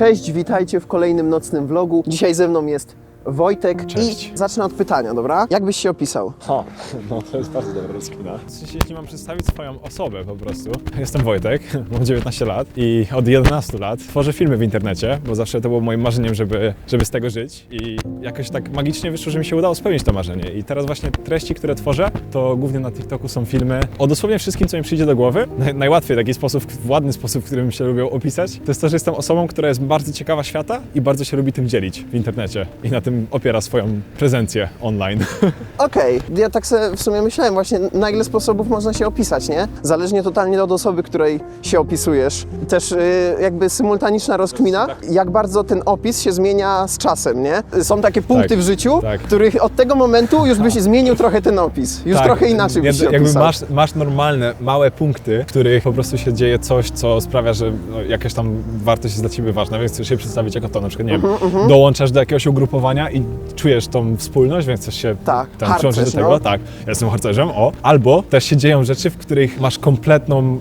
Cześć, witajcie w kolejnym nocnym vlogu. Dzisiaj ze mną jest Wojtek Cześć. i zacznę od pytania, dobra? Jak byś się opisał? O, no to jest bardzo dobra sensie, jeśli mam przedstawić swoją osobę po prostu. Jestem Wojtek, mam 19 lat i od 11 lat tworzę filmy w internecie, bo zawsze to było moim marzeniem, żeby, żeby z tego żyć i jakoś tak magicznie wyszło, że mi się udało spełnić to marzenie. I teraz właśnie treści, które tworzę, to głównie na TikToku są filmy o dosłownie wszystkim, co mi przyjdzie do głowy. Naj, najłatwiej taki sposób, w ładny sposób, w którym się lubią opisać, to jest to, że jestem osobą, która jest bardzo ciekawa świata i bardzo się lubi tym dzielić w internecie. I na tym opiera swoją prezencję online. Okej, ja tak sobie w sumie myślałem właśnie, na ile sposobów można się opisać, nie? Zależnie totalnie od osoby, której się opisujesz. Też y, jakby symultaniczna rozkmina, jak bardzo ten opis się zmienia z czasem, nie? Są takie punkty Tak, w życiu, tak. których od tego momentu już byś zmienił trochę ten opis. Już Tak, trochę inaczej byś się jakby opisał. masz, masz normalne, małe punkty, w których po prostu się dzieje coś, co sprawia, że no, jakaś tam wartość jest dla ciebie ważna, więc chcesz się przedstawić jako to. Na przykład, nie Mhm, wiem, dołączasz do jakiegoś ugrupowania i czujesz tą wspólność, więc chcesz się Tak, tam harcerz, przyłączyć do tego. no. Tak, ja jestem harcerzem, o. Albo też się dzieją rzeczy, w których masz kompletną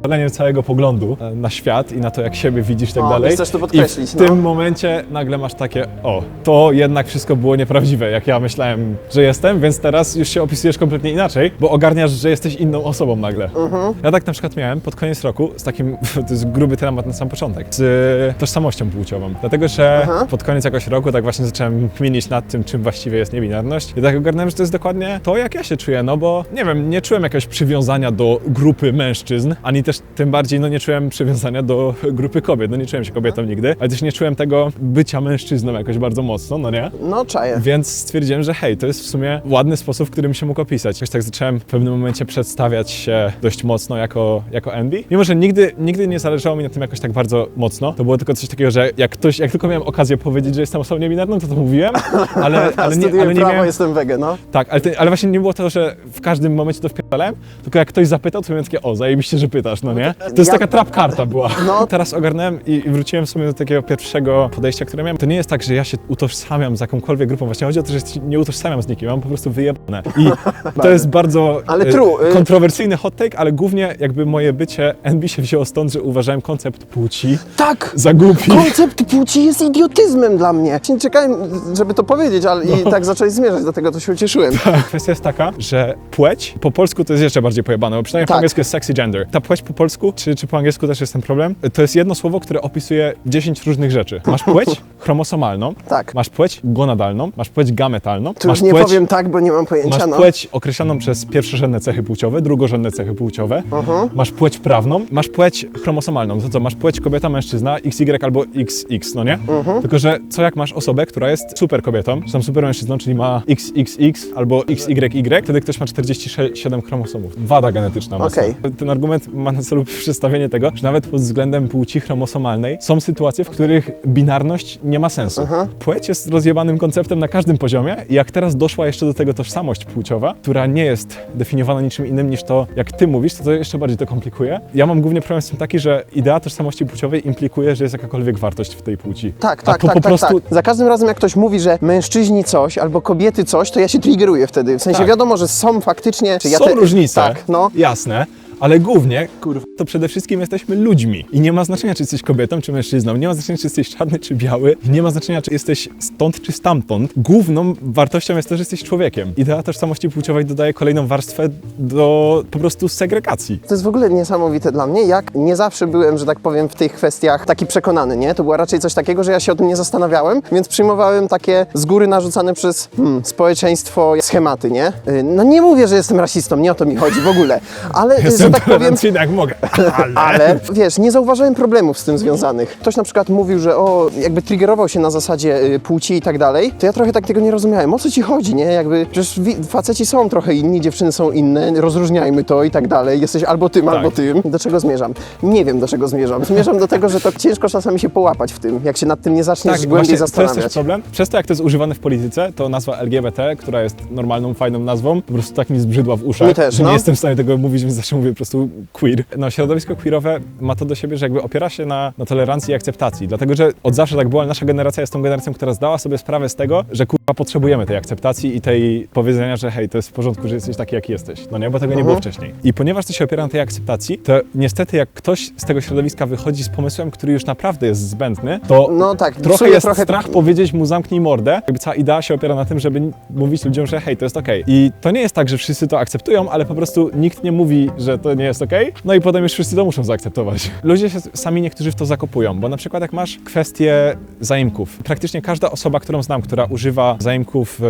rozpierdolenie całego poglądu e, na świat i na to, jak siebie widzisz i tak O, dalej. chcesz to I podkreślić, w no. tym momencie nagle masz takie, o, to jednak wszystko było nieprawdziwe, jak ja myślałem, że jestem, więc teraz już się opisujesz kompletnie inaczej, bo ogarniasz, że jesteś inną osobą nagle. Mhm. Ja tak na przykład miałem pod koniec roku z takim, to jest gruby temat na sam początek, z tożsamością płciową. Dlatego, że pod koniec jakoś roku tak właśnie zacząłem kminić nad tym, czym właściwie jest niebinarność i tak ogarnąłem, że to jest dokładnie to, jak ja się czuję, no bo nie wiem, nie czułem jakiegoś przywiązania do grupy mężczyzn, ani też tym bardziej, no nie czułem przywiązania do grupy kobiet, no nie czułem się kobietą nigdy, ale też nie czułem tego bycia mężczyzną jakoś bardzo mocno, no nie? No czaję. Więc stwierdziłem, że hej, to jest w sumie ładny sposób, w którym się mógł opisać. Jakoś tak zacząłem w pewnym momencie przedstawiać się dość mocno jako, jako Andy. Mimo, że nigdy, nigdy nie zależało mi na tym jakoś tak bardzo mocno. To było tylko coś takiego, że jak ktoś, jak tylko miałem okazję powiedzieć, że jestem osobą niebinarną, to to mówiłem, ale, ale nie, ale nie prawo, miałem... jestem wege, no. Tak, ale, ale właśnie nie było to, że w każdym momencie to wpierdalałem, tylko jak ktoś zapytał, to miałem takie, o, zajebiście, że pytasz, no nie? To jest taka trap karta była. No. Teraz ogarnąłem i wróciłem w sumie do takiego pierwszego podejścia, które miałem. To nie jest tak, że ja się utożsamiam z jakąkolwiek grupą, właśnie chodzi o to, że się nie utożsamiam z nikim, mam po prostu wyjebane. I to jest bardzo Ale e, true, y- kontrowersyjny hot take, ale głównie jakby moje bycie NB się wzięło stąd, że uważałem koncept płci Tak! za głupi. Koncept płci jest idiotyzmem dla mnie. Nie czekałem, żeby to powiedzieć, ale i tak zacząłeś zmierzać, dlatego to się ucieszyłem. Kwestia jest taka, że płeć po polsku to jest jeszcze bardziej pojebane, bo przynajmniej Tak. po angielsku jest sexy gender. Ta płeć po polsku, czy, czy po angielsku też jest ten problem, to jest jedno słowo, które opisuje 10 różnych rzeczy. Masz płeć chromosomalną, Tak. masz płeć gonadalną, masz płeć gametalną, Tu masz już nie płeć, powiem tak, bo nie mam pojęcia, masz no. płeć określoną przez pierwszorzędne cechy płciowe, drugorzędne cechy płciowe, Mhm. masz płeć prawną, masz płeć chromosomalną. To co, masz płeć kobieta, mężczyzna, XY albo XX, no nie? Mhm. Tylko, że co jak masz osobę, która jest super kobietą, czy tam super mężczyzną, czyli ma XXX albo XYY, wtedy ktoś ma 47 chromosomów. Wada genetyczna. mocna. Okej. Ten argument ma na celu przedstawienie tego, że nawet pod względem płci chromosomalnej są sytuacje, w których binarność nie ma sensu. Mhm. Płeć jest rozjebanym konceptem na każdym poziomie i jak teraz doszła jeszcze do tego tożsamość płciowa, która nie jest definiowana niczym innym niż to, jak ty mówisz, to to jeszcze bardziej to komplikuje. Ja mam głównie problem z tym taki, że idea tożsamości płciowej implikuje, że jest jakakolwiek wartość w tej płci. Tak, tak, po, tak, po tak, prostu tak. Za każdym razem, jak ktoś mówi, że mężczyźni coś albo kobiety coś, to ja się triggeruję wtedy. W sensie Tak. wiadomo, że są faktycznie... Czy ja Są te- różnice, Tak, no. jasne, ale głównie, kurwa, to przede wszystkim jesteśmy ludźmi. I nie ma znaczenia, czy jesteś kobietą, czy mężczyzną, nie ma znaczenia, czy jesteś czarny, czy biały, nie ma znaczenia, czy jesteś stąd, czy stamtąd. Główną wartością jest to, że jesteś człowiekiem. Idea tożsamości płciowej dodaje kolejną warstwę do po prostu segregacji. To jest w ogóle niesamowite dla mnie, jak nie zawsze byłem, że tak powiem, w tych kwestiach taki przekonany, nie? To było raczej coś takiego, że ja się o tym nie zastanawiałem, więc przyjmowałem takie z góry narzucane przez hmm, społeczeństwo schematy, nie? Y, No nie mówię, że jestem rasistą, nie o to mi chodzi w ogóle, ale y, że tak powiem... jak mogę, ale... Ale wiesz, nie zauważyłem problemów z tym związanych. Ktoś na przykład mówił, że o, jakby triggerował się na zasadzie y, płci i tak dalej, to ja trochę tak tego nie rozumiałem. O co ci chodzi, nie? Jakby przecież wi- faceci są trochę inni, dziewczyny są inne, rozróżniajmy to i tak dalej. Jesteś albo tym, Tak. albo tym. Do czego zmierzam? Nie wiem, do czego zmierzam. Zmierzam do tego, że to ciężko czasami się połapać w tym, jak się nad tym nie zaczniesz Tak, głębiej właśnie to jest też zastanawiać. problem. Przez to, jak to jest używane w polityce, to nazwa LGBT, która jest normalną, fajną nazwą, po prostu tak mi zbrzydła w uszach, Mi też, że no. nie jestem w stanie tego mówić, więc zawsze mówię prostu queer. No, środowisko queerowe ma to do siebie, że jakby opiera się na, na tolerancji i akceptacji, dlatego że od zawsze tak było, ale nasza generacja jest tą generacją, która zdała sobie sprawę z tego, że potrzebujemy tej akceptacji i tej powiedzenia, że hej, to jest w porządku, że jesteś taki, jaki jesteś, no nie, bo tego nie było wcześniej. I ponieważ to się opiera na tej akceptacji, to niestety jak ktoś z tego środowiska wychodzi z pomysłem, który już naprawdę jest zbędny, to No tak, trochę jest trochę- strach powiedzieć mu zamknij mordę. Jakby cała idea się opiera na tym, żeby mówić ludziom, że hej, to jest okej. I to nie jest tak, że wszyscy to akceptują, ale po prostu nikt nie mówi, że to nie jest okej, no i potem już wszyscy to muszą zaakceptować. Ludzie się sami niektórzy w to zakopują, bo na przykład jak masz kwestię zaimków, praktycznie każda osoba, którą znam, która używa zaimków e,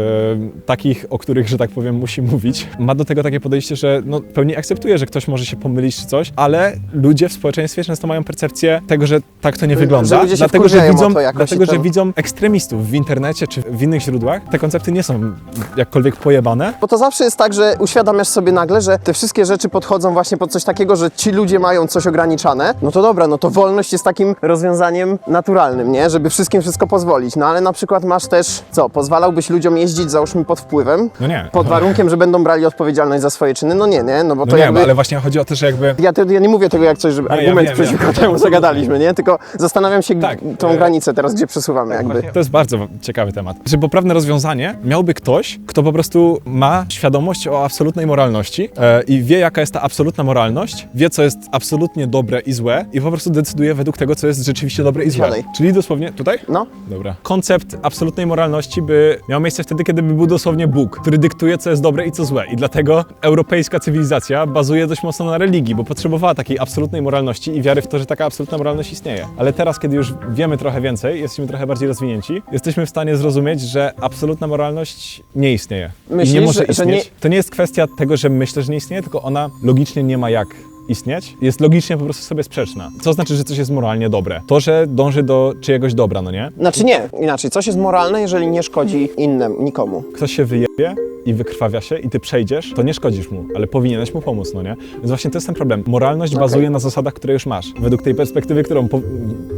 takich, o których, że tak powiem, musi mówić, ma do tego takie podejście, że no, w pełni akceptuje, że ktoś może się pomylić czy coś, ale ludzie w społeczeństwie często mają percepcję tego, że tak to nie wygląda, ludzie się dlatego, że o widzą, to jakoś dlatego, i że widzą ekstremistów w internecie czy w innych źródłach. Te koncepty nie są jakkolwiek pojebane. Bo to zawsze jest tak, że uświadamiasz sobie nagle, że te wszystkie rzeczy podchodzą właśnie pod coś takiego, że ci ludzie mają coś ograniczane. No to dobra, no to wolność jest takim rozwiązaniem naturalnym, nie? Żeby wszystkim wszystko pozwolić. No ale na przykład masz też, co, pozwalałbyś ludziom jeździć załóżmy pod wpływem? No nie. Pod warunkiem, że będą brali odpowiedzialność za swoje czyny? No nie, nie, no bo No to nie, jakby... ale właśnie chodzi o to, że jakby Ja, to, ja nie mówię tego jak coś, żeby No, ja argument wiem, przeciwko wiem. temu zagadaliśmy, nie? Tylko zastanawiam się Tak. tą E, granicę teraz, gdzie przesuwamy jakby. To jest bardzo ciekawy temat. Że poprawne rozwiązanie miałby ktoś, kto po prostu ma świadomość o absolutnej moralności e, i wie, jaka jest ta absolutna moralność, wie, co jest absolutnie dobre i złe i po prostu decyduje według tego, co jest rzeczywiście dobre i złe. Siadaj. Czyli dosłownie tutaj? No, Dobra. Koncept absolutnej moralności by miał miejsce wtedy, kiedy by był dosłownie Bóg, który dyktuje, co jest dobre i co złe. I dlatego europejska cywilizacja bazuje dość mocno na religii, bo potrzebowała takiej absolutnej moralności i wiary w to, że taka absolutna moralność istnieje. Ale teraz, kiedy już wiemy trochę więcej, jesteśmy trochę bardziej rozwinięci, jesteśmy w stanie zrozumieć, że absolutna moralność nie istnieje. I Myślisz, nie może że- że istnieć. nie- To nie jest kwestia tego, że myślę, że nie istnieje, tylko ona logicznie nie ma jak istnieć, jest logicznie po prostu sobie sprzeczna. Co znaczy, że coś jest moralnie dobre? To, że dąży do czyjegoś dobra, no nie? znaczy nie, inaczej. Coś jest moralne, jeżeli nie szkodzi innym, nikomu. ktoś się wyjebie i wykrwawia się i ty przejdziesz, to nie szkodzisz mu, ale powinieneś mu pomóc, no nie? Więc właśnie to jest ten problem. Moralność Okej. bazuje na zasadach, które już masz. Według tej perspektywy, którą po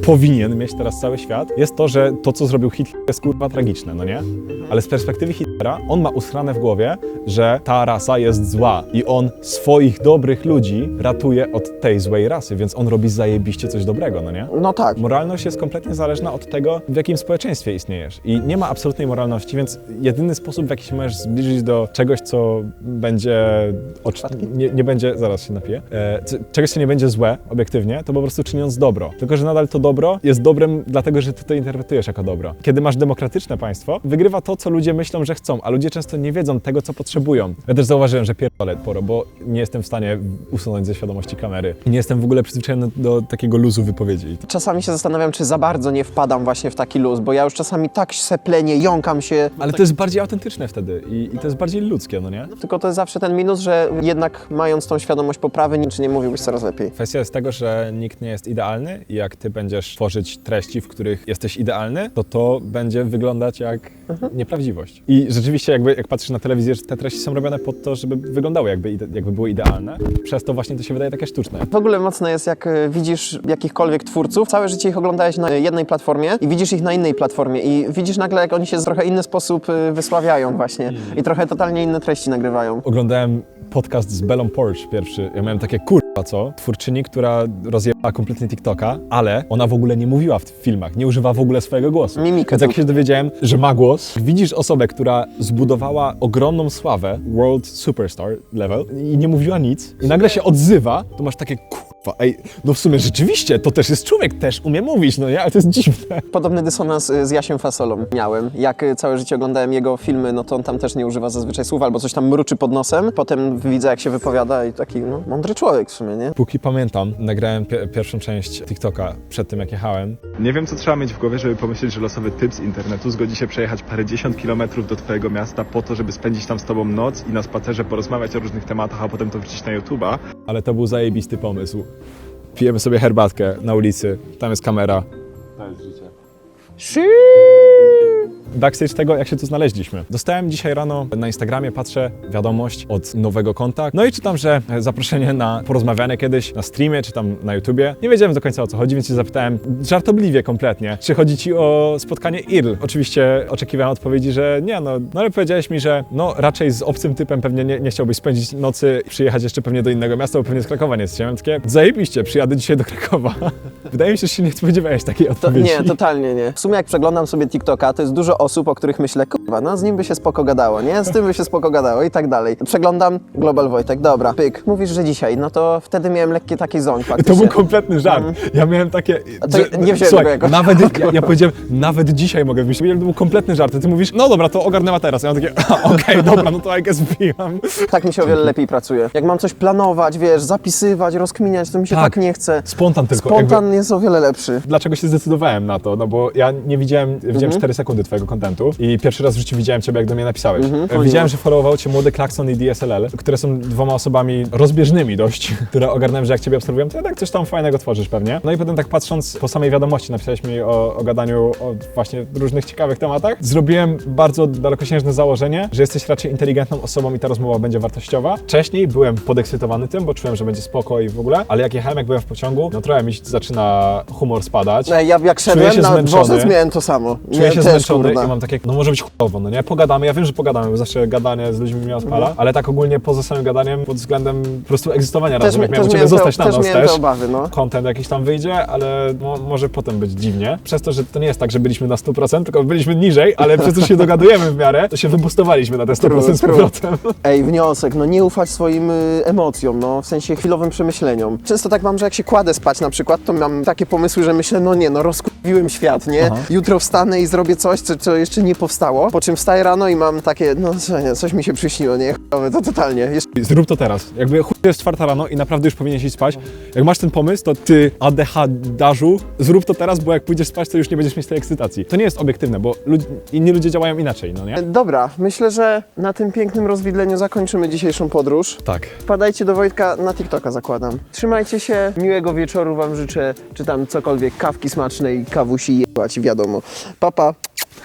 powinien mieć teraz cały świat, jest to, że to, co zrobił Hitler jest kurwa tragiczne, no nie? Ale z perspektywy Hitlera, on ma usrane w głowie, że ta rasa jest zła i on swoich dobrych ludzi ratuje od tej złej rasy, więc on robi zajebiście coś dobrego, no nie? No tak. Moralność jest kompletnie zależna od tego, w jakim społeczeństwie istniejesz. I nie ma absolutnej moralności, więc jedyny sposób, w jaki się możesz zbliżyć do czegoś, co będzie. ocz- Nie, nie będzie. Zaraz się napiję. E, czegoś, co nie będzie złe, obiektywnie, to po prostu czyniąc dobro. Tylko, że nadal to dobro jest dobrem, dlatego że ty to interpretujesz jako dobro. Kiedy masz demokratyczne państwo, wygrywa to, co ludzie myślą, że chcą, a ludzie często nie wiedzą tego, co potrzebują. Ja też zauważyłem, że pierdolę poro, bo nie jestem w stanie usunąć ze świadomości kamery. I nie jestem w ogóle przyzwyczajony do takiego luzu wypowiedzi. Czasami się zastanawiam, czy za bardzo nie wpadam właśnie w taki luz, bo ja już czasami tak seplenię, jąkam się. Ale to jest bardziej autentyczne wtedy i, i to jest bardziej ludzkie, no nie? Tylko to jest zawsze ten minus, że jednak mając tą świadomość poprawy, czy nie mówiłbyś coraz lepiej. Kwestia jest tego, że nikt nie jest idealny i jak ty będziesz tworzyć treści, w których jesteś idealny, to to będzie wyglądać jak nieprawdziwość. I rzeczywiście jakby jak patrzysz na telewizję, te treści są robione po to, żeby wyglądały jakby, ide- jakby były idealne. Przez to właśnie to się wydaje takie sztuczne. W ogóle mocne jest, jak e, widzisz jakichkolwiek twórców, całe życie ich oglądałeś na jednej platformie i widzisz ich na innej platformie i widzisz nagle, jak oni się w trochę inny sposób e, wysławiają właśnie i trochę totalnie inne treści nagrywają. Oglądałem podcast z Bellą Porch pierwszy. Ja miałem takie kurwa co? Twórczyni, która rozjebała kompletnie TikToka, ale ona w ogóle nie mówiła w filmach, nie używa w ogóle swojego głosu. Mimikę Więc jak się dowiedziałem, że ma głos, widzisz osobę, która zbudowała ogromną sławę, world superstar level i nie mówiła nic i nagle się odzywa, to masz takie kurwa, ej, no w sumie rzeczywiście, to też jest człowiek, też umie mówić, no nie? Ale to jest dziwne. Podobny dysonans y, z Jasiem Fasolą miałem. Jak y, całe życie oglądałem jego filmy, no to on tam też nie używa zazwyczaj słów albo coś tam mruczy pod nosem. Potem widzę, jak się wypowiada i taki, no, mądry człowiek w sumie, nie? Póki pamiętam, nagrałem pie- pierwszą część TikToka przed tym, jak jechałem. Nie wiem, co trzeba mieć w głowie, żeby pomyśleć, że losowy typ z internetu zgodzi się przejechać parędziesiąt kilometrów do twojego miasta po to, żeby spędzić tam z tobą noc i na spacerze porozmawiać o różnych tematach, a potem to wrzucić na YouTube'a. ale to był zajebisty pomysł. Pijemy sobie herbatkę na ulicy, tam jest kamera. To jest życie. Backstage tego, jak się tu znaleźliśmy. Dostałem dzisiaj rano na Instagramie, patrzę, wiadomość od nowego konta. No i czytam, że zaproszenie na porozmawianie kiedyś na streamie, czy tam na YouTubie. Nie wiedziałem do końca o co chodzi, więc się zapytałem żartobliwie kompletnie, czy chodzi ci o spotkanie IRL. Oczywiście oczekiwałem odpowiedzi, że nie, no, no ale powiedziałeś mi, że no raczej z obcym typem pewnie nie, nie chciałbyś spędzić nocy, przyjechać jeszcze pewnie do innego miasta, bo pewnie z Krakowa nie jest. Ja takie, zajebiście, przyjadę dzisiaj do Krakowa. Wydaje mi się, że się nie spodziewałeś takiej To, odpowiedzi. nie, totalnie nie. W sumie jak przeglądam sobie TikToka, to jest dużo osób, o których myślę, kurwa, no z nim by się spoko gadało, nie? Z tym by się spoko gadało i tak dalej. Przeglądam Global Wojtek, dobra, pyk. Mówisz, że dzisiaj, no to wtedy miałem lekki taki zoń To był kompletny żart. Ja miałem takie. Mhm. A to nie wziąłem Słuchaj, go jako- nawet, ja, ja powiedziałem, nawet dzisiaj mogę wyjść. To był kompletny żart. A ty mówisz, no dobra, to ogarnęła teraz. Ja mam takie, "A, okej, dobra, no to I guess wbijam. Tak mi się o wiele lepiej pracuje. Jak mam coś planować, wiesz, zapisywać, rozkminiać, to mi się tak, Tak. nie chce. Spontan tylko. Spontan Jakby, jest o wiele lepszy. dlaczego się zdecydowałem na to? No bo ja nie widziałem, widziałem Mhm. 4 sekundy twojego kontentu i pierwszy raz w życiu widziałem ciebie, jak do mnie napisałeś. Mhm. E, Widziałem, że followował cię młody Klakson i DSLL, które są dwoma osobami rozbieżnymi dość, które ogarnąłem, że jak ciebie obserwują, to jednak coś tam fajnego tworzysz pewnie. No i potem tak patrząc po samej wiadomości, napisałeś mi o, o gadaniu o właśnie różnych ciekawych tematach. Zrobiłem bardzo dalekosiężne założenie, że jesteś raczej inteligentną osobą i ta rozmowa będzie wartościowa. Wcześniej byłem podekscytowany tym, bo czułem, że będzie spoko i w ogóle, ale jak jechałem, jak byłem w pociągu, no trochę mi zaczyna humor spadać. No, ja jak szedłem się na zmęczony. dworzec miałem to samo. Czuję Miałem się też, zmęczony i mam takie, no może być chujowo, no nie? Pogadamy, ja wiem, że pogadamy, bo zawsze gadanie z ludźmi mnie odpala, Mhm. ale tak ogólnie poza samym gadaniem pod względem po prostu egzystowania Też, razem, mi- jak miałem też Ciebie miałem, zostać na też noc miałem też. te obawy, no. Content jakiś tam wyjdzie, ale mo może potem być dziwnie. Przez to, że to nie jest tak, że byliśmy na 100%, tylko byliśmy niżej, ale przez to, się dogadujemy w miarę, to się wybustowaliśmy na te 100% z True, powrotem. Ej, wniosek, no nie ufać swoim y, emocjom, no w sensie chwilowym przemyśleniom. Często tak mam, że jak się kładę spać na przykład, to mam takie pomysły, że myślę, no nie, no rozkupiłem świat, nie? Jutro wstanę i zrobię coś, co, co jeszcze nie powstało, po czym wstaję rano i mam takie, no nie, coś mi się przyśniło, nie? Chujowe, to totalnie. Jeszcze Zrób to teraz. Jakby chuj jest czwarta rano i naprawdę już powinieneś iść spać. Jak masz ten pomysł, to ty, ADHD-darzu, zrób to teraz, bo jak pójdziesz spać, to już nie będziesz mieć tej ekscytacji. To nie jest obiektywne, bo lud- inni ludzie działają inaczej, no nie? Dobra, myślę, że na tym pięknym rozwidleniu zakończymy dzisiejszą podróż. Tak. Wpadajcie do Wojtka na TikToka zakładam. Trzymajcie się, miłego wieczoru wam życzę, czy tam cokolwiek, kawki smacznej, kawusi jebać, wiadomo. Papa. Pa.